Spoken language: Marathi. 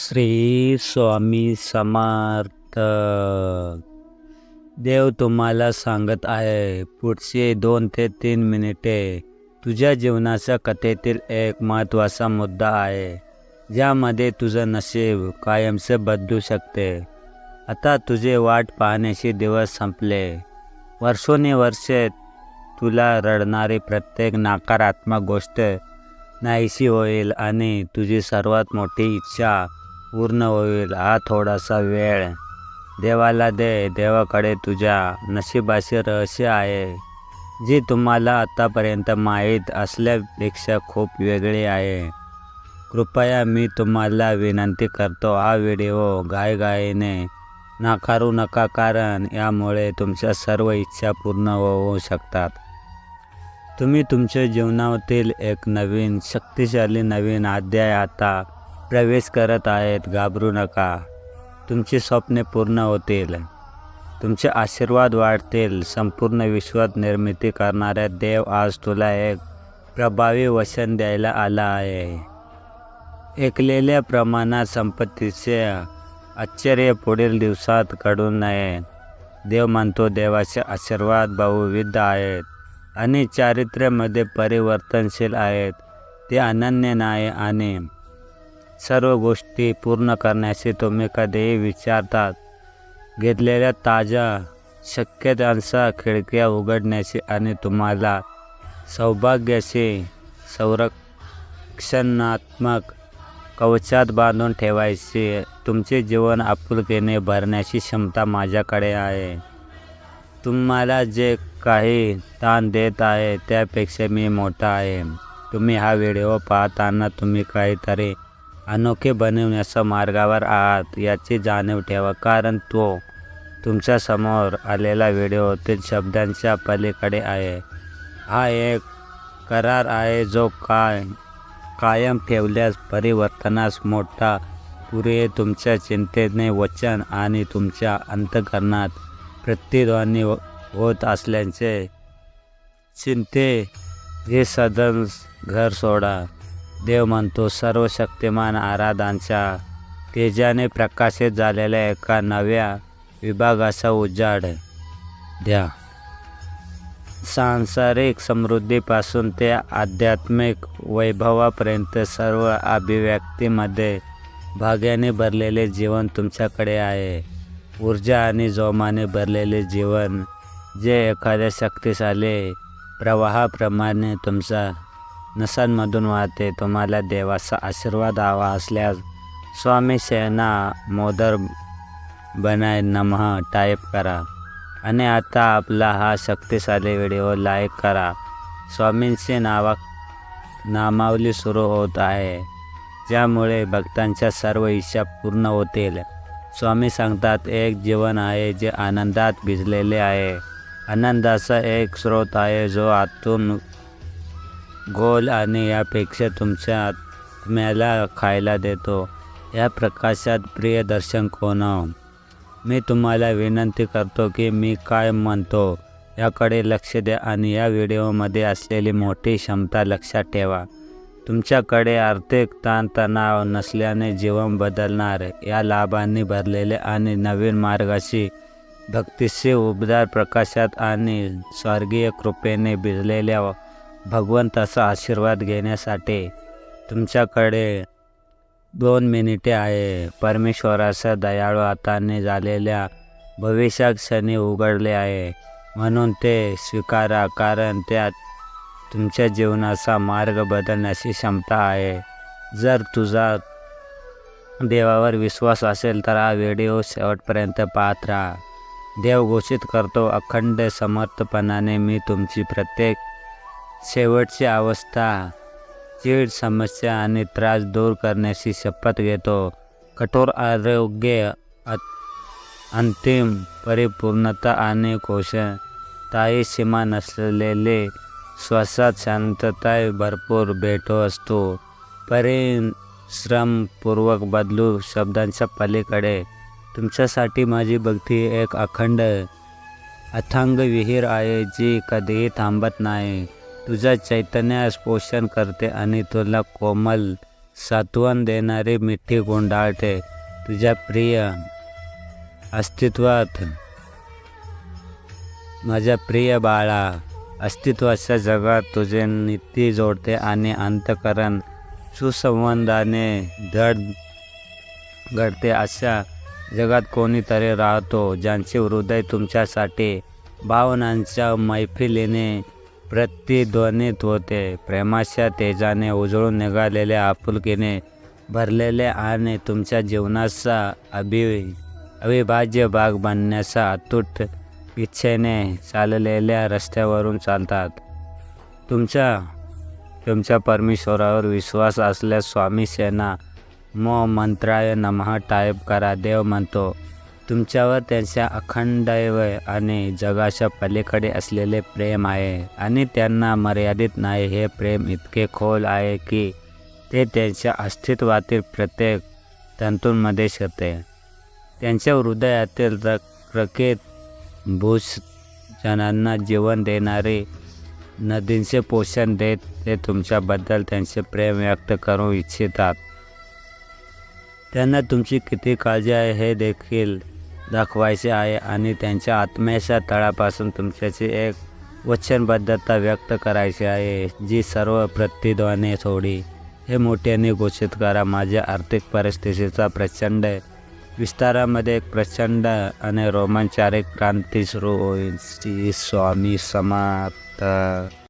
श्री स्वामी समर्थ. देव तुम्हाला सांगत आहे पुढचे दोन ते तीन मिनिटे तुझ्या जीवनाच्या कथेतील एक महत्त्वाचा मुद्दा आहे ज्यामध्ये तुझं नशीब कायमसे बदलू शकते. आता तुझे वाट पाहण्याचे दिवस संपले. वर्षोने वर्षे तुला रडणारी प्रत्येक नकारात्मक गोष्ट नाहीशी होईल आणि तुझी सर्वात मोठी इच्छा पूर्ण होईल हा थोडासा वेळ. देवाला दे देवाकडे तुझ्या नशिबाचे रहस्य आहे जी तुम्हाला आतापर्यंत माहीत असल्यापेक्षा खूप वेगळी आहे. कृपया मी तुम्हाला विनंती करतो हा व्हिडिओ गायगायीने नाकारू नका कारण यामुळे तुमच्या सर्व इच्छा पूर्ण होऊ शकतात. तुम्ही तुमच्या जीवनातील एक नवीन शक्तिशाली नवीन अध्याय आता प्रवेश करत आहेत घाबरू नका. तुमची स्वप्ने पूर्ण होतील. तुमचे आशीर्वाद वाढतील. संपूर्ण विश्वात निर्मिती करणाऱ्या देव आज तुला एक प्रभावी वचन द्यायला आला आहे. ऐकलेल्या प्रमाणात संपत्तीचे आश्चर्य पुढील दिवसात घडू नये. देव म्हणतो देवाचे आशीर्वाद बहुविध आहेत आणि चारित्र्यामध्ये परिवर्तनशील आहेत. ते अनन्य नाही आणि सर्व गोष्टी पूर्ण करण्याचे तुम्ही कधीही विचारतात. घेतलेल्या ताज्या शक्यतांचा खिडक्या उघडण्याची आणि तुम्हाला सौभाग्याचे संरक्षणात्मक कवचात बांधून ठेवायची तुमचे जीवन आपुलकीने भरण्याची क्षमता माझ्याकडे आहे. तुम्हाला जे काही ताण देत आहे त्यापेक्षा मी मोठा आहे. तुम्ही हा व्हिडिओ पाहताना तुम्ही काहीतरी अनोखे बनवण्याच्या मार्गावर आहात याची जाणीव ठेवा कारण तो तुमच्यासमोर आलेला व्हिडिओ ते शब्दांच्या पलीकडे आहे. हा एक करार आहे जो काय कायम ठेवल्यास परिवर्तनास मोठा पुरे तुमच्या चिंतेने वचन आणि तुमच्या अंतकरणात प्रतिध्वनी हो-, होत असल्याचे चिंते हे सदन घर सोडा. देव म्हणतो सर्व शक्तिमान आराधांच्या तेजाने प्रकाशित झालेल्या एका नव्या विभागाचा उजाड द्या. सांसारिक समृद्धीपासून ते आध्यात्मिक वैभवापर्यंत सर्व अभिव्यक्तीमध्ये भाग्याने भरलेले जीवन तुमच्याकडे आहे. ऊर्जा आणि जोमाने भरलेले जीवन जे एखाद्या शक्तिशाली प्रवाहाप्रमाणे तुमचा नसांमधून वाहते. तुम्हाला देवाचा आशीर्वाद हवा असल्यास स्वामी सेना मोदर बनाय नमः टाईप करा. आणि आता आपला हा शक्तिशाली व्हिडिओ लाईक करा. स्वामींचे नावा नामावली सुरू होत आहे. ज्यामुळे भक्तांच्या सर्व इच्छा पूर्ण होतील. स्वामी सांगतात एक जीवन आहे जे आनंदात भिजलेले आहे. आनंदाचा एक स्रोत आहे जो आतून गोल आणि यापेक्षा तुमच्या आत्म्याला खायला देतो. या प्रकाशात प्रिय दर्शन कोण? मी तुम्हाला विनंती करतो की मी काय म्हणतो याकडे लक्ष द्या आणि या व्हिडिओमध्ये असलेली मोठी क्षमता लक्षात ठेवा. तुमच्याकडे आर्थिक ताणतणाव नसल्याने जीवन बदलणार. या लाभांनी भरलेले आणि नवीन मार्गाशी भक्तीशी उबदार प्रकाशात आणि स्वर्गीय कृपेने भिजलेल्या भगवंताचा आशीर्वाद घेण्यासाठी तुमच्याकडे दोन मिनिटे आहे. परमेश्वराच्या दयाळू हाताने झालेल्या भविष्याक्षणी उघडले आहे. म्हणून ते स्वीकारा कारण त्यात तुमच्या जीवनाचा मार्ग बदलण्याची क्षमता आहे. जर तुझा देवावर विश्वास असेल तर हा व्हिडिओ शेवटपर्यंत पाहत राहा. देव घोषित करतो अखंड समर्थपणाने मी तुमची प्रत्येक शेवटची अवस्था चीड समस्या आणि त्रास दूर करण्याची शपथ घेतो. कठोर आरोग्य अंतिम परिपूर्णता आणि कोशताई सीमा नसलेले श्वासात शांतता भरपूर भेटो असतो. परिश्रमपूर्वक बदलू शब्दांच्या पलीकडे. तुमच्यासाठी माझी भक्ती एक अखंड अथांग विहीर आहे जी कधीही थांबत नाही. तुझ्या चैतन्यास पोषण करते आणि तुला कोमल सात्वन देणारी मिठी गुंडाळते. तुझ्या प्रिय अस्तित्वात माझ्या प्रिय बाळा अस्तित्वाच्या जगात तुझे नीती जोडते आणि अंतकरण सुसंवादाने धड घडते. अशा जगात कोणीतरी राहतो ज्यांचे हृदय तुमच्यासाठी भावनांच्या मैफिलीने प्रतिध्वनित होते. प्रेमाच्या तेजाने उजळून निघालेले आपुलकीने भरलेले आणि तुमच्या जीवनाचा अभि अविभाज्य भाग बनण्याचा अतूट इच्छेने चाललेल्या रस्त्यावरून चालतात. तुमच्या तुमच्या परमेश्वरावर विश्वास असल्यास स्वामी सेना मो मंत्राय नमः टाईप करा. देव म्हणतो तुमच्यावर त्यांच्या अखंड आणि जगाच्या पलीकडे असलेले प्रेम आहे आणि त्यांना मर्यादित नाही. हे प्रेम इतके खोल आहे की ते त्यांच्या अस्तित्वातील प्रत्येक तंतूंमध्ये शिरते. त्यांच्या हृदयातील रक रकेत भूषजनांना जीवन देणारे नदींचे पोषण देत ते तुमच्याबद्दल त्यांचे प्रेम व्यक्त करू इच्छितात. त्यांना तुमची किती काळजी आहे हे देखील दाखवायचे आहे आणि त्यांच्या आत्म्याच्या तळापासून तुमच्याची एक वचनबद्धता व्यक्त करायची आहे जी सर्व प्रतिद्वाने सोडी. हे मोठ्याने घोषित करा माझ्या आर्थिक परिस्थितीचा प्रचंड विस्तारामध्ये एक प्रचंड आणि रोमांचारिक क्रांती सुरू होईल. श्री स्वामी समाप्त